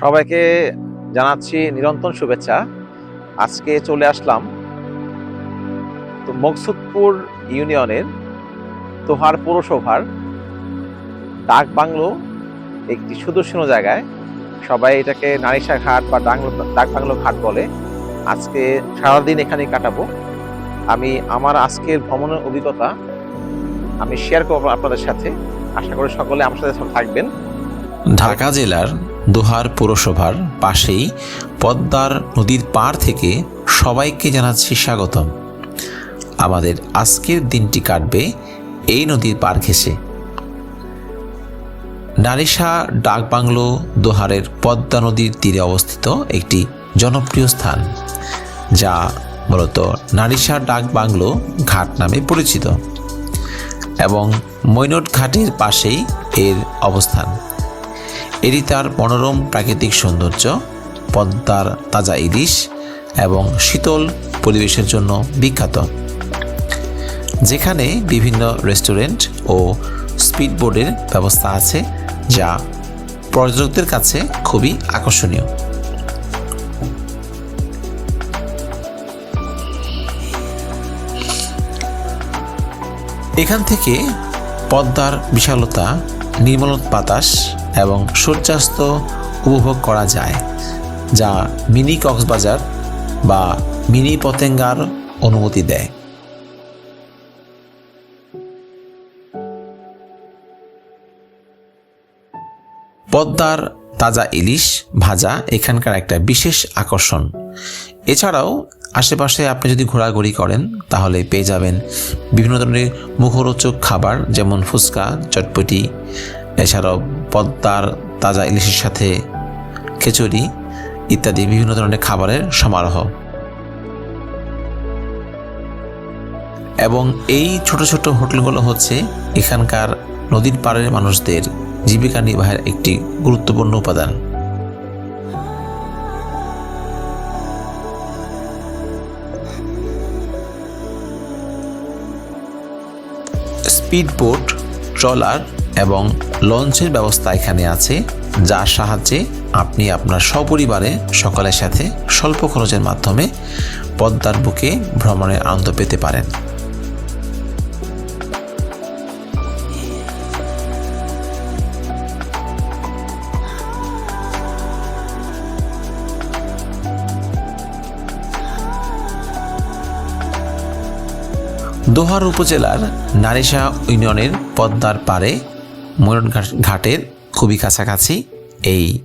সবাইকে জানাচ্ছি নিরন্তর শুভেচ্ছা। আজকে চলে আসলাম তো মকসুদপুর ইউনিয়নের তোহার পৌরসভার ডাক বাংলো একটি সুদর্শন জায়গায়। সবাই এটাকে নারিশা ঘাট বা ডাংলো, ডাক বাংলো ঘাট বলে। আজকে সারাদিন এখানে কাটাবো। আমি আমার আজকের ভ্রমণের অভিজ্ঞতা আমি শেয়ার করব আপনাদের সাথে। আশা করি সকলে আমার সাথে থাকবেন। ঢাকা জেলার দোহার পৌরসভার পাশেই পদ্মার নদীর পার থেকে সবাইকে জানাচ্ছি স্বাগতম। আমাদের আজকের দিনটি কাটবে এই নদীর পার ঘেঁষে। নারিশা ডাকবাংলো দোহারের পদ্মা নদীর তীরে অবস্থিত একটি জনপ্রিয় স্থান, যা মূলত নারিশা ডাকবাংলো ঘাট নামে পরিচিত এবং মৈনট ঘাটের পাশেই এর অবস্থান। এটি তার মনোরম প্রাকৃতিক সৌন্দর্য, পদ্মার তাজা ইলিশ এবং শীতল পরিবেশের জন্য বিখ্যাত। যেখানে বিভিন্ন রেস্টুরেন্ট ও স্পিডবোর্ডের ব্যবস্থা আছে, যা পর্যটকদের কাছে খুবই আকর্ষণীয়। এখান থেকে পদ্মার বিশালতা, নির্মল বাতাস এবং সূর্যাস্ত উপভোগ করা যায়, যা মিনি কক্সবাজার বা মিনি পতেঙ্গার অনুমতি দেয়। পদ্মার তাজা ইলিশ ভাজা এখানকার একটা বিশেষ আকর্ষণ। এছাড়াও আশেপাশে আপনি যদি ঘোরাঘুরি করেন, তাহলে পেয়ে যাবেন বিভিন্ন ধরনের মুখরোচক খাবার, যেমন ফুচকা, চটপটি এছাড়াও পদ্মার তাজা ইলিশের সাথে খিচুড়ি ইত্যাদি বিভিন্ন ধরনের খাবারের সমারোহ। এবং এই ছোট ছোট হোটেলগুলো হচ্ছে এখানকার নদীর পাড়ের মানুষদের জীবিকা নির্বাহের একটি গুরুত্বপূর্ণ উপাদান। স্পিডবোট, ট্রলার এবং লঞ্চের ব্যবস্থা এখানে আছে, যার সাহায্যে আপনি আপনার সপরিবারে সকলের সাথে স্বল্প খরচের মাধ্যমে পদ্মার বুকে ভ্রমণের আনন্দ পেতে পারেন। দোহার উপজেলার নারিশা ইউনিয়নের পদ্মার পাড়ে ময়ূর ঘাটের খুবই কাছাকাছি এই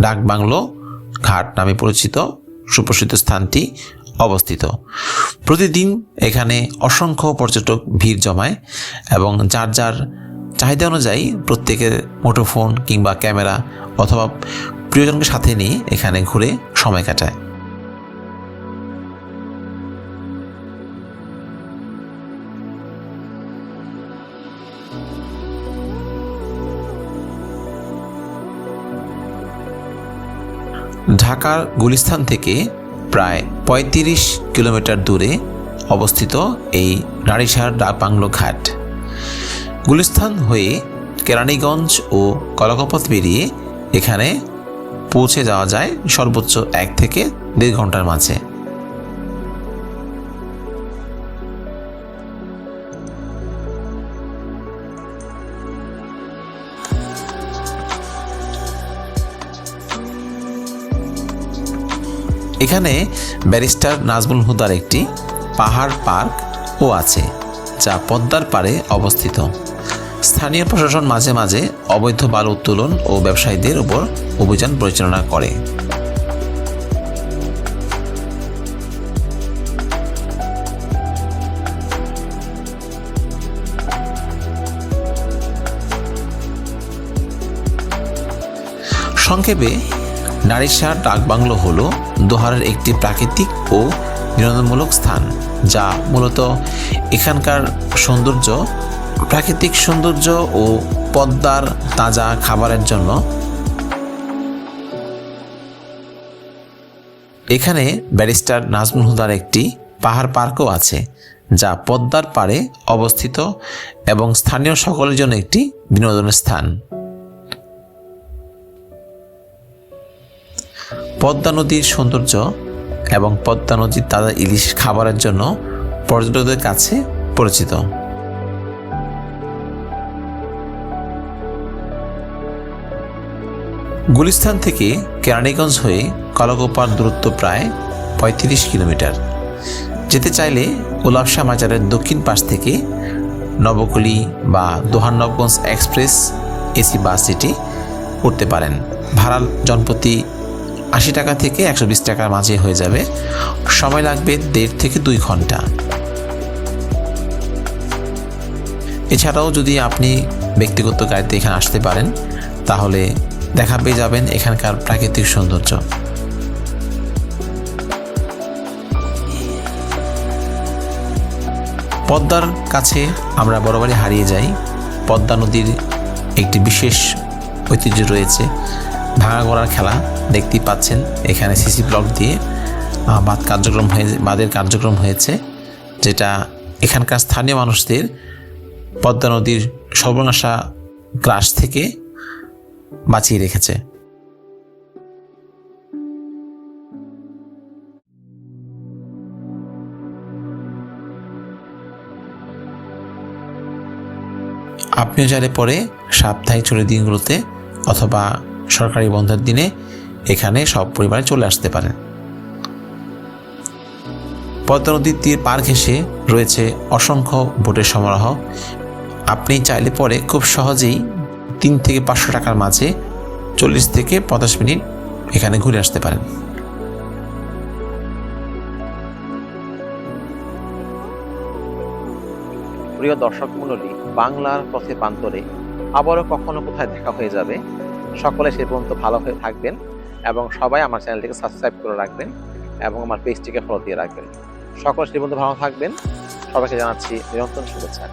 ডাকবাংলো ঘাট নামে পরিচিত সুপ্রসিদ্ধ স্থানটি অবস্থিত। প্রতিদিন এখানে অসংখ্য পর্যটক ভিড় জমায় এবং যার যার চাহিদা অনুযায়ী প্রত্যেকের মোটোফোন কিংবা ক্যামেরা অথবা প্রিয়জনকে সাথে নিয়ে এখানে ঘুরে সময় কাটায়। ঢাকার গুলিস্থান থেকে প্রায় ৩৫ কিলোমিটার দূরে অবস্থিত এই নারিশার ডাকবাংলো ঘাট। গুলিস্থান হয়ে কেরানীগঞ্জ ও কলকপথ পেরিয়ে এখানে পৌঁছে যাওয়া যায় সর্বোচ্চ এক থেকে দেড় ঘণ্টার মাঝে। এখানে ব্যারিস্টার নাজমুল হুদার একটি পাহাড় পার্ক ও আছে, যা পদ্মার পাড়ে অবস্থিত। স্থানীয় প্রশাসন মাঝে মাঝে অবৈধ বালু উত্তোলন ও ব্যবসায়ীদের উপর অভিযান পরিচালনা করে। সংক্ষেপে নারিশা ডাকবাংলো হল দোহারের একটি প্রাকৃতিক ও বিনোদনমূলক স্থান, যা মূলত এখানকার সৌন্দর্য, প্রাকৃতিক সৌন্দর্য ও পদ্মার তাজা খাবারের জন্য। এখানে ব্যারিস্টার নাজমুল হুদার একটি পাহাড় পার্কও আছে, যা পদ্মার পাড়ে অবস্থিত এবং স্থানীয় সকলের জন্য একটি বিনোদনের স্থান। পদ্মা নদীর সৌন্দর্য এবং পদ্মা নদীর তাজা ইলিশ খাবারের জন্য পর্যটকদের কাছে পরিচিত। গুলিস্তান থেকে কেরানীগঞ্জ হয়ে কলগোপার দূরত্ব প্রায় পঁয়ত্রিশ কিলোমিটার। যেতে চাইলে উলাবশা মাজারের দক্ষিণ পাশ থেকে নবকলি বা দোহানবগঞ্জ এক্সপ্রেস এসি বাস সিটি উঠতে পারেন। ভাড়া জনপ্রতি আশি টাকা থেকে একশো বিশ টাকার মাঝে হয়ে যাবে। সময় লাগবে দেড় থেকে দুই ঘণ্টা। এছাড়াও যদি আপনি ব্যক্তিগত গাড়িতে এখানে আসতে পারেন, তাহলে দেখা পেয়ে যাবেন এখানকার প্রাকৃতিক সৌন্দর্য। পদ্মার কাছে আমরা বরাবরই হারিয়ে যাই। পদ্মা নদীর একটি বিশেষ ঐতিহ্য রয়েছে ভাঙা গড়ার খেলা। দেখতেই পাচ্ছেন, এখানে সিসি ব্লক দিয়ে বাদ কার্যক্রম হয়ে বাদের কার্যক্রম হয়েছে, যেটা এখানকার স্থানীয় মানুষদের পদ্মা নদীর সর্বনাশা গ্রাস থেকে বাঁচিয়ে রেখেছে। আপনিও যারে পরে সাপ্তাহিক ছুটির দিনগুলোতে অথবা সরকারি বন্ধের দিনে এখানে সব পরিবারে চলে আসতে পারেন পদ্মা নদীর তীর পার ঘেঁষে রয়েছে অসংখ্য বোটের সমারোহ। আপনি চাইলে পরে খুব সহজেই তিন থেকে পাঁচশো টাকার মাঝে চল্লিশ থেকে পঞ্চাশ মিনিট এখানে ঘুরে আসতে পারেন। প্রিয় দর্শক মণ্ডলী, বাংলার পথে প্রান্তরে আবারও কখনো কোথায় দেখা হয়ে যাবে, সকলে সে পর্যন্ত ভালো হয়ে থাকবেন। এবং সবাই আমার চ্যানেলটিকে সাবস্ক্রাইব করে রাখবেন এবং আমার পেজটিকে ফলো দিয়ে রাখবেন। সকল শ্রীবন্ধু ভালো থাকবেন। সবাইকে জানাচ্ছি নিরন্তর শুভেচ্ছা।